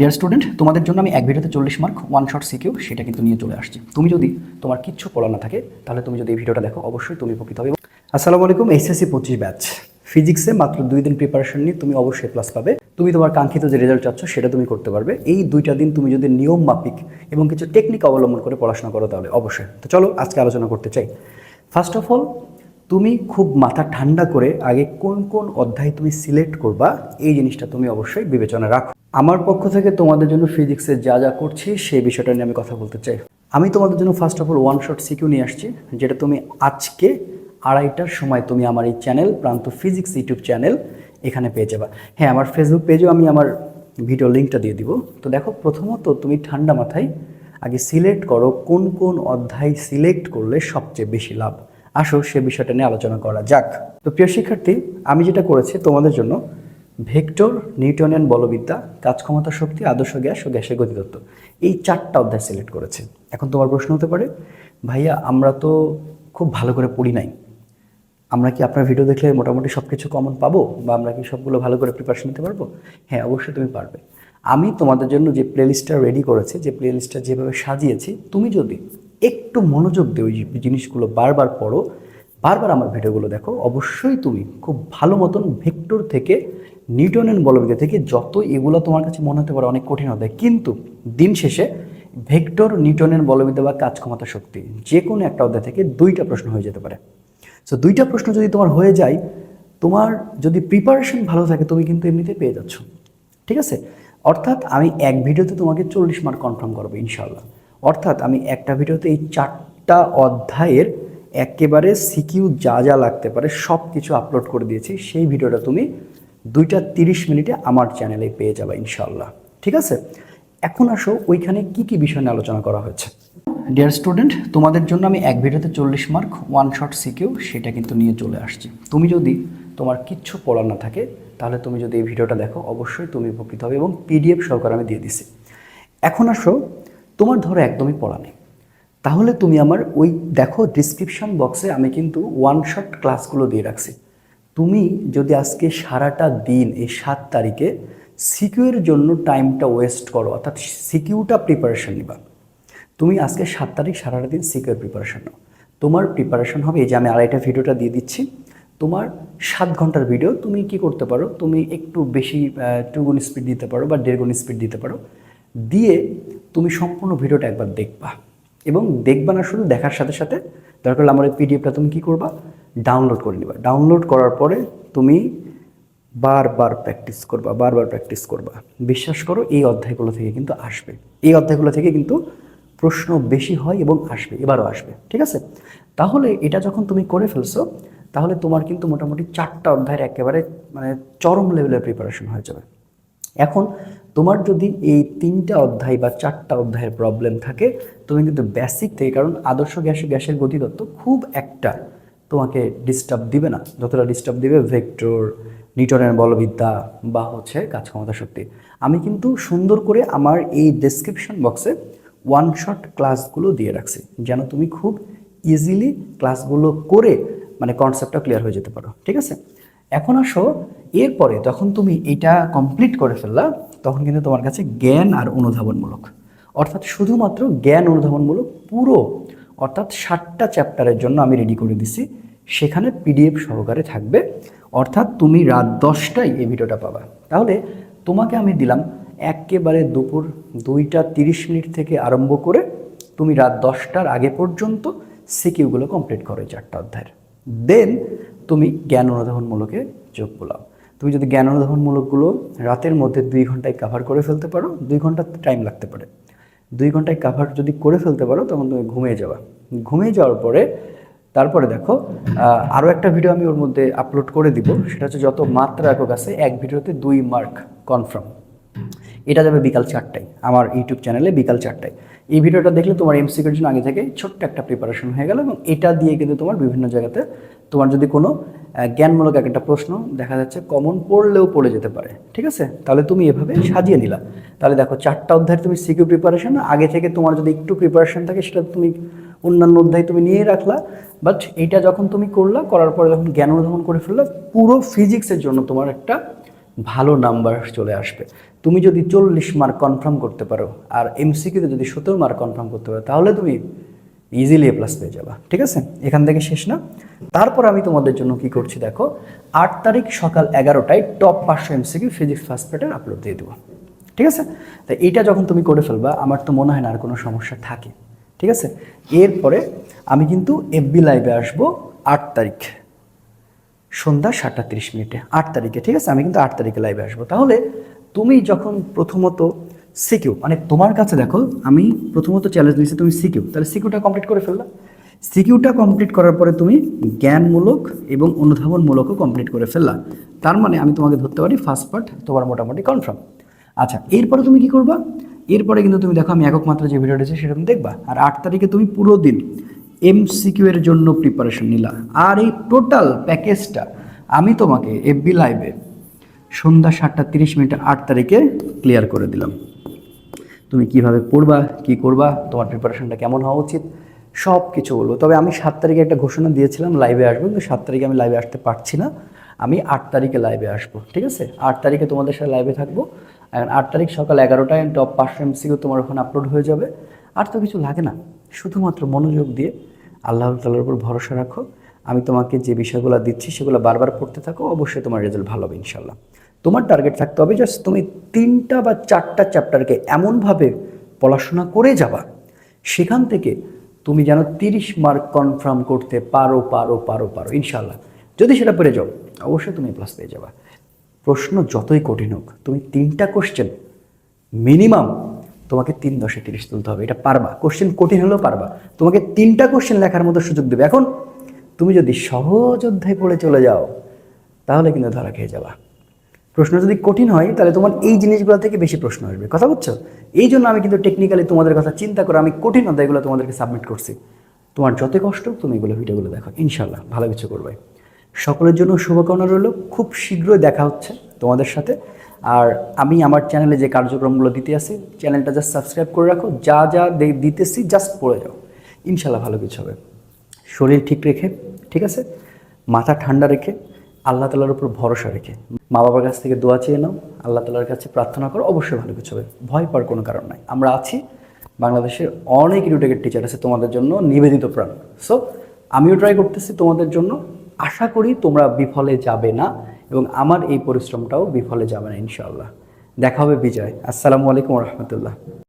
Dear student তোমাদের জন্য আমি এক ভিডিওতে চল্লিশ মার্ক ওয়ান শট সিকিউ সেটা কিন্তু নিয়ে চলে আসছি। তুমি যদি তোমার কিচ্ছু পড়া না থাকে, তাহলে তুমি যদি এই ভিডিওটা দেখো, অবশ্যই তুমি উপকৃত হবে। আসসালামু আলাইকুম এইচএসসি পঁচিশ ব্যাচ ফিজিক্সে মাত্র দুই দিন প্রিপারেশন নিয়ে তুমি অবশ্যই প্লাস পাবে। তুমি তোমার কাঙ্ক্ষিত যে রেজাল্ট চাচ্ছ, সেটা তুমি করতে পারবে। এই দুইটা দিন তুমি যদি নিয়ম মাফিক এবং কিছু টেকনিক অবলম্বন করে পড়াশোনা করো তাহলে অবশ্যই। তো চলো, আজকে আলোচনা করতে চাই। ফার্স্ট অফ অল তুমি খুব মাথা ঠান্ডা করে আগে কোন কোন অধ্যায় তুমি সিলেক্ট করবা, এই জিনিসটা তুমি অবশ্যই বিবেচনা রাখো। আমার পক্ষ থেকে তোমাদের জন্য ফিজিক্সে যা যা করছি, সেই বিষয়টা নিয়ে আমি কথা বলতে চাই। আমি তোমাদের জন্য first of all one shot CQ নিয়ে আসছি, যেটা তুমি আজকে আড়াইটার সময় তুমি আমার এই চ্যানেল প্রান্ত ফিজিক্স ইউটিউব চ্যানেল এখানে পেয়ে যাবা। হ্যাঁ আমার ফেসবুক পেজেও আমি আমার ভিডিও লিঙ্কটা দিয়ে দিব। তো দেখো, প্রথমত তুমি ঠান্ডা মাথায় আগে সিলেক্ট করো কোন কোন অধ্যায় সিলেক্ট করলে সবচেয়ে বেশি লাভ। আসো, সে বিষয়টা নিয়ে আলোচনা করা যাক। তো প্রিয় শিক্ষার্থী, আমি যেটা করেছি তোমাদের জন্য ভেক্টর নিউটনিয়ান বলবিদ্যা কাজ ক্ষমতা শক্তি, আদর্শ গ্যাস ও গ্যাসের গতিতত্ত্ব। এই চারটা অধ্যায় সিলেক্ট করেছে। এখন তোমার প্রশ্ন হতে পারে, ভাইয়া, আমরা তো খুব ভালো করে পড়ি নাই। আমরা কি আপনার ভিডিও দেখলে মোটামুটি সব কিছু কমন পাবো? বা আমরা কি সবগুলো ভালো করে প্রিপারেশন নিতে পারব? হ্যাঁ অবশ্যই তুমি পারবে। আমি তোমাদের জন্য যে প্লেলিস্টটা রেডি করেছি, যে প্লেলিস্টটা যেভাবে সাজিয়েছি, তুমি যদি একটু মনোযোগ দিয়ে ওই জিনিসগুলো বারবার পড়ো, বারবার আমার ভিডিওগুলো দেখো, অবশ্যই তুমি খুব ভালো মতন ভেক্টর থেকে নিউটনের বলবিদ্যা থেকে যত এগুলো তোমার কাছে মনে হতে পারে অনেক কঠিন হতে কিন্তু দিন শেষে ভেক্টর নিউটনের বলবিদ্যা বা কাজ ক্ষমতা শক্তি যে কোনো একটা অধ্যায় থেকে দুইটা প্রশ্ন হয়ে যেতে পারে। সো দুইটা প্রশ্ন যদি তোমার হয়ে যায়, তোমার যদি প্রিপারেশন ভালো থাকে, তুমি কিন্তু এমনিতে পেয়ে যাচ্ছ। ঠিক আছে? অর্থাৎ আমি এক ভিডিওতে তোমাকে চল্লিশ মার্ক কনফার্ম করব ইনশাল্লাহ অর্থাৎ আমি একটা ভিডিওতে এই চারটা অধ্যায়ের একেবারে সিকিউ যা যা লাগতে পারে সব কিছু আপলোড করে দিয়েছি, সেই ভিডিওটা তুমি দুইটা তিরিশ মিনিটে আমার চ্যানেলে পেয়ে যাবে ইনশাল্লাহ ঠিক আছে? এখন আসো, ওইখানে কি কি বিষয় নিয়ে আলোচনা করা হয়েছে। ডিয়ার স্টুডেন্ট তোমাদের জন্য আমি এক ভিডিওতে চল্লিশ মার্ক ওয়ান শট সিকিউ সেটা কিন্তু নিয়ে চলে আসছি। তুমি যদি তোমার কিচ্ছু পড়া না থাকে, তাহলে তুমি যদি এই ভিডিওটা দেখো, অবশ্যই তুমি উপকৃত হবে এবং পিডিএফ সহকারে আমি দিয়ে দিছি। এখন আসো, তোমার ধরো একদমই পড়া নেই। তাহলে তুমি আমার ওই দেখো ডিসক্রিপশন বক্সে আমি কিন্তু ওয়ান শট ক্লাসগুলো দিয়ে রাখছি। তুমি যদি আজকে সারাটা দিন এই সাত তারিখে সিকিউর জন্য টাইমটা ওয়েস্ট করো, অর্থাৎ সিকিউটা প্রিপারেশন নিবা। তুমি আজকে সাত তারিখ সারাটা দিন সিকিউর প্রিপারেশন নাও। তোমার প্রিপারেশন হবে, এই যে আমি আড়াইটা ভিডিওটা দিয়ে দিচ্ছি, তোমার সাত ঘণ্টার ভিডিও তুমি কি করতে পারো? তুমি একটু বেশি টু গুণ স্পিড দিতে পারো বা দেড় গুণ স্পিড দিতে পারো। দিয়ে তুমি সম্পূর্ণ ভিডিওটা একবার দেখবা। এবং দেখবা না শুধু, দেখার সাথে সাথে দরকার আমার এই পিডিএফটা তুমি কী করবা? ডাউনলোড করে নিবা। ডাউনলোড করার পরে তুমি বারবার প্র্যাকটিস করবা, বারবার প্র্যাকটিস করবা। বিশ্বাস করো, এই অধ্যায়গুলো থেকে কিন্তু আসবে। এই অধ্যায়গুলো থেকে কিন্তু প্রশ্ন বেশি হয় এবং আসবে, এবারও আসবে। ঠিক আছে? তাহলে এটা যখন তুমি করে ফেলছো, তাহলে তোমার কিন্তু মোটামুটি চারটা অধ্যায়ের একেবারে মানে চরম লেভেলের প্রিপারেশন হয়ে যাবে। এখন তোমার যদি এই তিনটা অধ্যায় বা চারটা অধ্যায়ের প্রবলেম থাকে, তুমি কিন্তু বেসিক থেকে, কারণ আদর্শ গ্যাস, গ্যাসের গতিতত্ত্ব খুব একটা তোমাকে ডিস্টার্ব দিবে না। যতটা ডিস্টার্ব দিবে ভেক্টর নিউটনের বলবিদ্যা বা হচ্ছে কাজ ক্ষমতা শক্তি। আমি কিন্তু সুন্দর করে আমার এই ডেসক্রিপশন বক্সে ওয়ান শট ক্লাসগুলো দিয়ে রাখছি, যেন তুমি খুব ইজিলি ক্লাসগুলো করে মানে কনসেপ্টটা ক্লিয়ার হয়ে যেতে পারো, ঠিক আছে? এখন আসো, এরপরে যখন তুমি এটা কমপ্লিট করে ফেললা, তখন কিন্তু তোমার কাছে জ্ঞান আর অনুধাবনমূলক। অর্থাৎ শুধুমাত্র জ্ঞান অনুধাবনমূলক পুরো অর্থাৎ ষাটটা চ্যাপ্টারের জন্য আমি রেডি করে দিছি। সেখানে পিডিএফ সহকারে থাকবে। অর্থাৎ তুমি রাত দশটায় এই ভিডিওটা পাবা। তাহলে তোমাকে আমি দিলাম একেবারে দুপুর দুইটা তিরিশ মিনিট থেকে আরম্ভ করে তুমি রাত দশটার আগে পর্যন্ত সিকিউগুলো কমপ্লিট করো চারটা অধ্যায়ের। দেন তুমি জ্ঞান অনুধাবনমূলকে যোগ বোলাও তুমি যদি জ্ঞান অনুধাবনমূলকগুলো রাতের মধ্যে দুই ঘন্টায় কাভার করে ফেলতে পারো, দুই ঘণ্টা টাইম লাগতে পারে। দুই ঘন্টায় কাভার যদি করে ফেলতে পারো, তখন তুমি ঘুমিয়ে যাবা। ঘুমিয়ে যাওয়ার পরে, তারপরে দেখো আরও একটা ভিডিও আমি ওর মধ্যে আপলোড করে দিব। সেটা হচ্ছে যত মাত্রা একক আছে, এক ভিডিওতে দুই মার্ক কনফার্ম এটা যাবে বিকাল চারটায়, আমার ইউটিউব চ্যানেলে বিকাল চারটায়। এই ভিডিওটা দেখলে তোমার এমসিকের জন্য আগে থেকে ছোট্ট একটা প্রিপারেশন হয়ে গেল এবং এটা দিয়ে কিন্তু তোমার বিভিন্ন জায়গাতে তোমার যদি কোনো জ্ঞানমূলক একটা প্রশ্ন দেখা যাচ্ছে কমন পড়লেও পড়ে যেতে পারে, ঠিক আছে? তাহলে তুমি এভাবে সাজিয়ে নিলা। তাহলে দেখো, চারটা অধ্যায়ের তুমি সিকিউ প্রিপারেশন আগে থেকে তোমার যদি একটু প্রিপারেশন থাকে, সেটা তুমি অন্যান্য অধ্যায় তুমি নিয়ে রাখলা। বাট এইটা যখন তুমি করলা, করার পরে যখন জ্ঞান অনুধাবন করে ফেললা, পুরো ফিজিক্সের জন্য তোমার একটা ভালো নাম্বার চলে আসবে। তুমি যদি চল্লিশ মার্ক কনফার্ম করতে পারো, আর এমসিকিউতে যদি সতেরো মার্ক কনফার্ম করতে পারো, তাহলে তুমি ইজিলি এ প্লাস পেয়ে যাবা, ঠিক আছে? এখান থেকে শেষ না। তারপর আমি তোমাদের জন্য কি করছি দেখো, আট তারিখ সকাল এগারোটায় টপ পাঁচশো এমসিকিউ ফিজিক্স ফার্স্ট পেটের আপলোড দিয়ে দেবো, ঠিক আছে? তো এইটা যখন তুমি করে ফেলবা, আমার তো মনে হয় না আর কোনো সমস্যা থাকে, ঠিক আছে? এরপরে আমি কিন্তু এফবি লাইভে আসব আট তারিখ, সন্ধ্যা সাতটা তিরিশ মিনিটে, আট তারিখে, ঠিক আছে? আমি কিন্তু আট তারিখে লাইভে আসব। তাহলে তুমি যখন প্রথমত সিকিউ মানে তোমার কাছে দেখো, আমি প্রথমত চ্যালেঞ্জ নিয়েছি তুমি সিকিউ তাহলে সিকিউটা কমপ্লিট করে ফেললা। সিকিউটা কমপ্লিট করার পরে তুমি জ্ঞানমূলক এবং অনুধাবনমূলকও কমপ্লিট করে ফেললা। তার মানে আমি তোমাকে ধরতে পারি ফার্স্ট পার্ট তোমার মোটামুটি কনফার্ম আচ্ছা এরপরে তুমি কি করবা? এরপরে কিন্তু তুমি দেখো, আমি একক মাত্র যে ভিডিওটা আছে সেটা তুমি দেখবা। আর আট তারিখে তুমি পুরো দিন এমসিকিউ এর জন্য প্রিপারেশন নিলা। আর এই টোটাল প্যাকেজটা আমি তোমাকে এফবি লাইভে সন্ধ্যা সাতটা তিরিশ মিনিটে আট তারিখে ক্লিয়ার করে দিলাম। তুমি কীভাবে পড়বা, কি করবা, তোমার প্রিপারেশনটা কেমন হওয়া উচিত সব কিছু বলব। তবে আমি সাত তারিখে একটা ঘোষণা দিয়েছিলাম লাইভে আসব, কিন্তু সাত তারিখে আমি লাইভে আসতে পারছি না। আমি আট তারিখে লাইভে আসব, ঠিক আছে? আট তারিখে তোমাদের সাথে লাইভে থাকব। এখন আট তারিখ সকাল এগারোটায় টপ পাঁচশো এমসিকিউ তোমার ওখানে আপলোড হয়ে যাবে। আর তো কিছু লাগে না, শুধুমাত্র মনোযোগ দিয়ে আল্লাহ তালার উপর ভরসা রাখো। আমি তোমাকে যে বিষয়গুলো দিচ্ছি, সেগুলো বারবার পড়তে থাকো, অবশ্যই তোমার রেজাল্ট ভালো হবে ইনশাল্লাহ তোমার টার্গেট থাকতে হবে জাস্ট তুমি তিনটা বা চারটা চ্যাপ্টারকে এমনভাবে পড়াশোনা করে যাবা, সেখান থেকে তুমি যেন তিরিশ মার্ক কনফার্ম করতে পারো পারো পারো পারো ইনশাল্লাহ যদি সেটা পেরে যাও, অবশ্যই তুমি প্লাস পেয়ে যাবা। প্রশ্ন যতই কঠিন হোক, তুমি তিনটা কোশ্চেন মিনিমাম তোমাকে তিন দশে তিরিশ তুলতে হবে, এটা পারবা। কোশ্চেন কঠিন হলেও পারবা। তোমাকে তিনটা কোশ্চেন লেখার মতো সুযোগ দেবে। এখন তুমি যদি সহজ অধ্যায় পড়ে চলে যাও, তাহলে কিন্তু ধরা খেয়ে যাবা। প্রশ্ন যদি কঠিন হয়, তাহলে তোমার এই জিনিসগুলো থেকে বেশি প্রশ্ন আসবে। কথা বুঝছ? এই জন্য আমি কিন্তু টেকনিক্যালি তোমাদের কথা চিন্তা করে আমি কঠিন অধ্যায়গুলো তোমাদেরকে সাবমিট করছি। তোমার যত কষ্ট, তুমি এগুলো ভিডিওগুলো দেখো। ইনশাল্লাহ ভালো কিছু করবে। সকলের জন্য শুভকামনা রইল। খুব শীঘ্রই দেখা হচ্ছে তোমাদের সাথে। আর আমি আমার চ্যানেলে যে কার্যক্রমগুলো দিতে আসি চ্যানেলটা জাস্ট সাবস্ক্রাইব করে রাখো। যা যা দিতেছি জাস্ট পড়ে যাও। ইনশাল্লাহ ভালো কিছু হবে। শরীর ঠিক রেখে, ঠিক আছে? মাথা ঠান্ডা রেখে আল্লাহ তালার উপর ভরসা রেখে। মা বাবার কাছ থেকে দোয়া চেয়ে নাও, আল্লাহ তালার কাছে প্রার্থনা করো, অবশ্যই ভালো কিছু হবে। ভয় পাওয়ার কোনো কারণ নাই। আমরা আছি বাংলাদেশের অনেক ইউটেকের টিচার আছে তোমাদের জন্য নিবেদিত প্রাণ। সো আমিও ট্রাই করতেছি তোমাদের জন্য। আশা করি তোমরা বিফলে যাবে না এবং আমার এই পরিশ্রমটাও বিফলে যাবে না, ইনশাআল্লাহ। দেখা হবে বিজয়। আসসালামু আলাইকুম রহমতুল্লাহ।